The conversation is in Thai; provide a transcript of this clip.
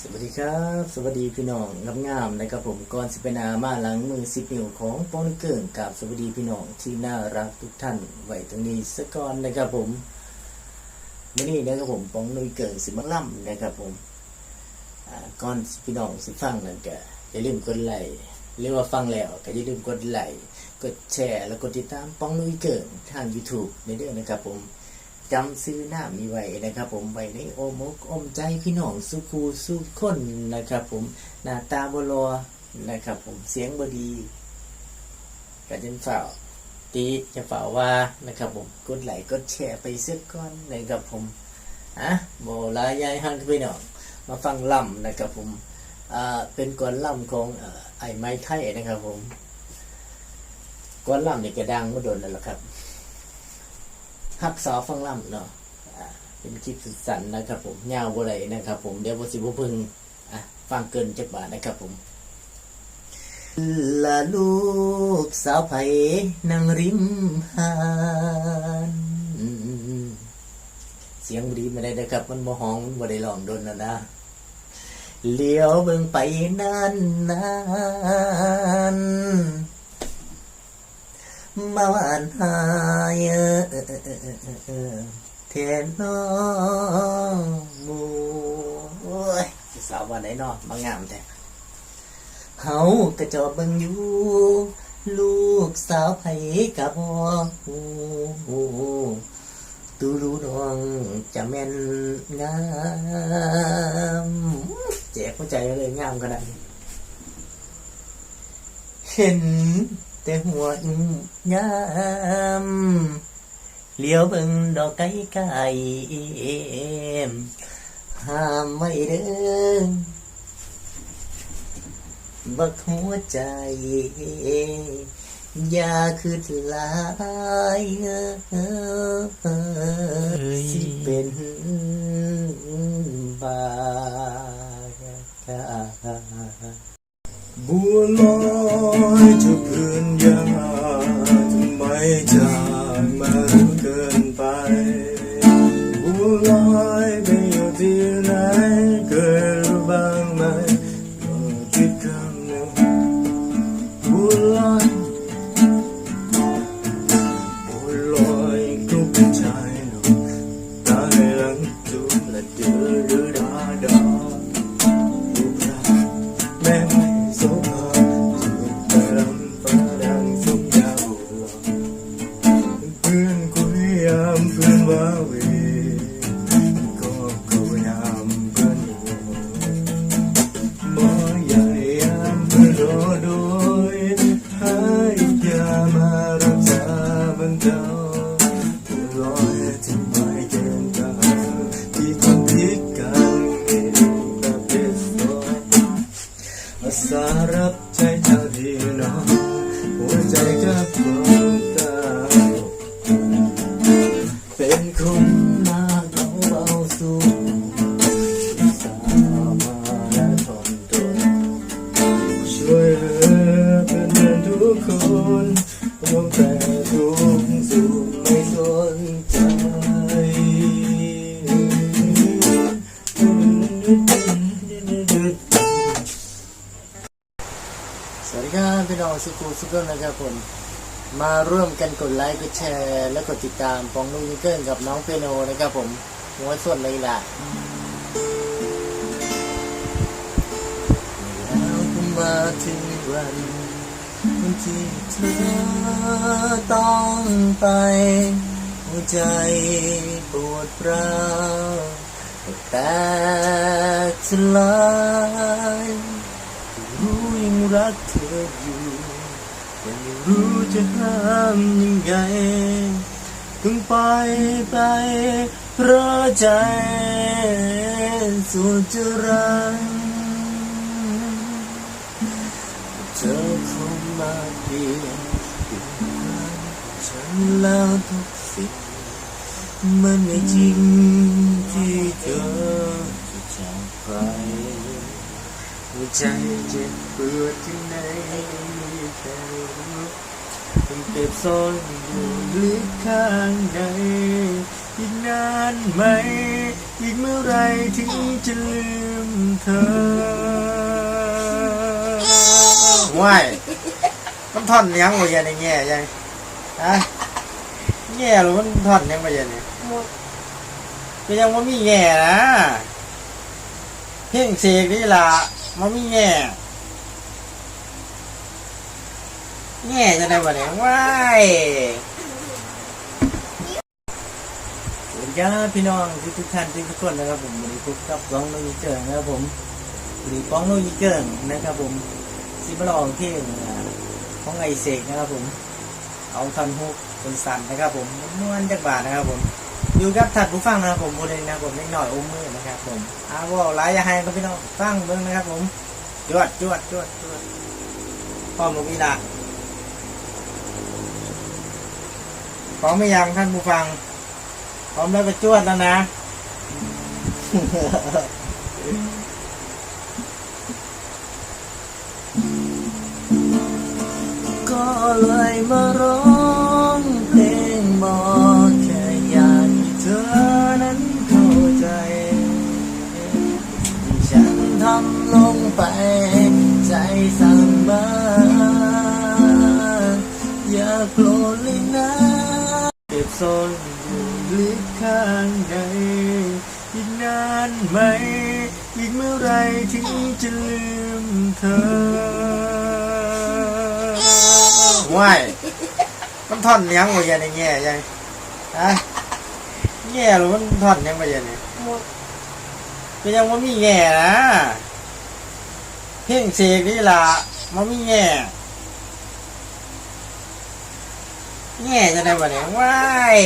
สวัสดีครับ สวัสดีพี่น้องงามงามนะครับผมก่อนสิเป็นอามาหลังมือสิบนิ้วของปองเกิงกับสวัสดีพี่น้องที่น่ารักทุกท่านไว้ตรงนี้สักก่อนนะครับผมมื่อนี้นะครับผมปองนุยเกิงสิมาล่ำนะครับผมก่อนสิพี่น้องสิฟังนั่นก็อย่าลืมกดไลค์หรือว่าฟังแล้วก็อย่าลืมกดไลค์กดแชร์แล้วกดติดตามปองนุยเกิงทาง YouTube ในเด้อนะครับผม จำซื้อหน้ามีไว้นะครับ ผมไว้ในโอมกอมใจพี่น้องสุขูสุขคนนะครับ ผมหน้าตาบรอนะครับ ผมเสียงบดีก็จะฝ่าตีจะฝ่าว่านะครับ ผมกดไลค์กดแชร์ไปเสียก่อนนะครับผมอะโบลายายฮันพี่น้องมาฟังล่ำนะครับ ผมอ่าเป็นกวนล่ำของไอ้ไม้ไทยนะครับ ผมกวนล่ำนี่ยกระดังมาโดนแล้วล่ะครับ ฮักสาวฟังล่ำเนาะเป็นคลิปสุดสันนะครับผมยาวบ่ไรนะครับ ผมเดี๋ยวบสิบพึงอะฟังเกินจักบาทนะครับผมละลูกสาวไผ่นั่งริมหานเสียงบดีไม่ได้นะครับ มันโมหองมันบ่ได้ลองโดนนะนะเลี้ยวเบิ่งไปนั่นนาน มาวานหายเทนน้องหมูโอ้ยสาววันไหนนาะมางามแท้เฮากระจอบเบิ่งอยู่ ลูกสาวไผกับพ่อหูตูรู้น้องจะแม่นงามแจกหัวใจเลยงามขนาดเห็น แต่หัวอิงยามเลี้ยวเบิ่งดอกไก่ไก่ห้ามไว้เด้อบักหัวใจ อย่าคือหลายสิเป็นำ อา ครับพี่น้องสุขุสุขนนะครับผมมาร่วมกันกดไลค์กดแชร์ และกดติดตามปองลุงนิเกิลกับน้องเปียโนนะครับผมหัวส่วนเลยล่ะแล้วก็มาถึงวันที่เธอต้องไปหัวใจปวดร้าวแต่สลายรู้ยังรักเธออยู่ ไม่รู้จะห้ามยังไงต้องไปไปเพราะใจสุดจะรักเธอคงมาเปลี่ยนเปลี่ยนแปลงฉันแล้วทุกสิ่งมันไม่จริงที่เธอจะจากไป หัวใจเจ็บปวดที่ไหนไม่มีใครรู้ยังเก็บซ่อนอยู่ลึกข้างในอีกนานไหม อีกเมื่อไรถึงจะลืมเธอว้ายมันท่อนยังบ่ยันในแง่ยังฮะแง่หรือมันท่อนยังบ่ยันนี่ก็ยังว่ามีแง่นะ เพ่งเสกนี่ล่ะ มันมีแง่แง่จะได้บ่เนี่ยว้ายสวัสดีครับพี่น้องทุกทุกท่านทุกทุกคนนะครับผมวันนี้พบกับก้องโนยิเกิงนะครับผมวันนี้ก้องโนยิเกิงนะครับผมซิมาลองเพลงอ่ของไอเสกนะครับผม เอาทันฮุกเป็นสันนะครับผมม้วนจากบาทนะครับผม อยู่กับทัดผู้ฟังนะครับผมโมเดลนะครับผมเล็กหน่อยอมมือนะครับผมอาว่าหลายย่าให้ก็พี่น้องฟังเบิ้งนะครับผมจวดจวดจวดจวดพร้อมลูกอีละพร้อมไม่ยังท่านผู้ฟัง พร้อมแล้วก็จวดแล้วนะก็เลยมาร้อง สั่งมาอย่าโกรธเลยนะเก็บซ่อนอยู่ลึกข้างในอีกนานไหม อีกเมื่อไรถึงจะลืมเธอว้ายมันท่อนยังบ่ยันในแง่ยังฮะแง่หรือมันท่อนยังบ่ยันนี่ก็ยังว่ามีแง่นะ เพ่งเสกนี่ล่ะมันมีแง่แง่จะได้บ่เนี่ยว้าย